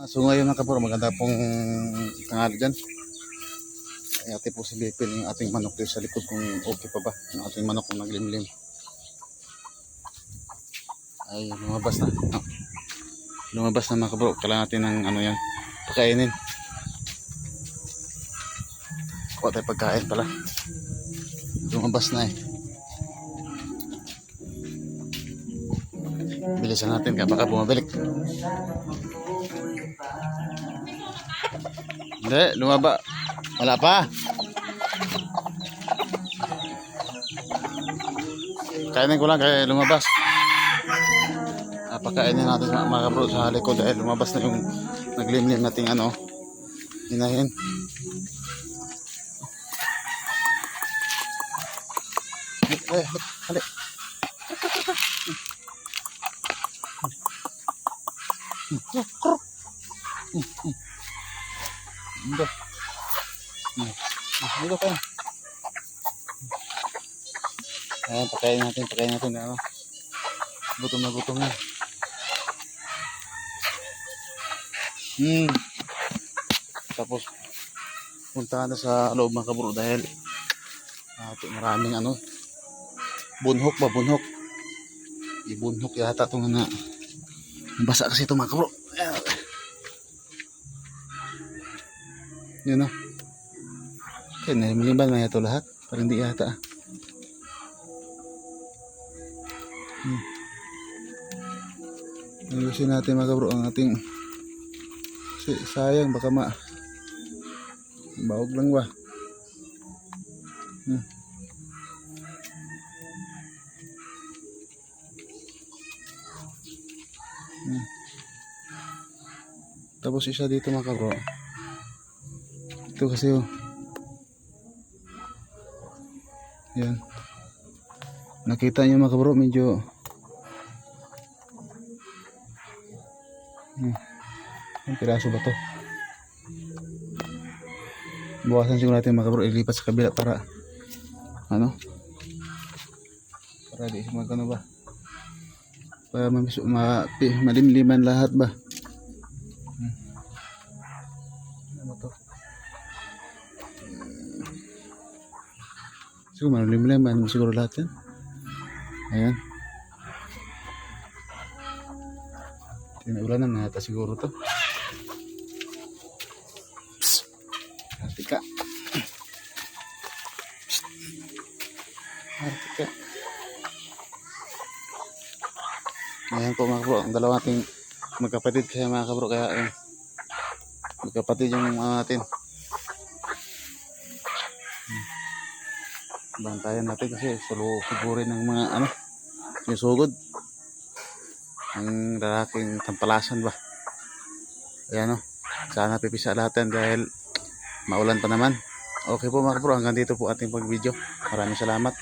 Ah, So ngayon mga kabro, maganda pong tanghali dyan. Ay ate po si Bipil yung ating manok dito sa likod kung okay pa ba. Yung ating manok kung naglimlim. Ay lumabas na. No. Lumabas na mga kabro. Kailangan natin ng ano yan. Pakainin. Kuha tayo pagkain pala. Lumabas na eh. Bilisan natin kaya baka bumabalik. Hindi, lumaba. Wala pa. Kainin ko lang kaya lumabas. Napakainin natin mga mga kabro sa likod dahil lumabas na yung naglimlim nating ano. Inahin. Eh, hali. Dito. Ah, dito pa. Ayan, pakain natin, pakain natin. Ano? Gutom na gutom na. Hmm. Tapos, punta na sa loob mga kaburo dahil ah, maraming ano, bunhok ba, bunhok. Ibunhok yata itong na basa kasi ito mga kaburo. Ayan. Yun o. Kaya nalimliban na ito lahat. Parang hindi yata ah. Hmm. Ayusin natin mga kabro ang ating kasi sayang baka ma baog lang ba hmm. Hmm. tapos isa dito mga kabro ito kasi oh. Yan. Nakita niyo mga kabro, medyo Hmm. Ang piraso ba to? Buwasan siguro natin mga kabro, ilipat sa kabila para ano? Para di magano ba? Para ma, pi- malimliman lahat ba? Siguro malimliman siguro lahat yan. Ayan. Tinaulanan na ata siguro to. Psst. Artika. Psst. Artika. Ayan po mga bro, ang dalawa nating magkapatid kaya mga kabro kaya eh, magkapatid yung mga natin. Bantayan natin kasi solo sigurin ng mga ano yung sugod. Ang lalaking tampalasan ba? Ayan o sana pipisa lahat dahil maulan pa naman. Okay po mga bro hanggang dito po ating pag video maraming salamat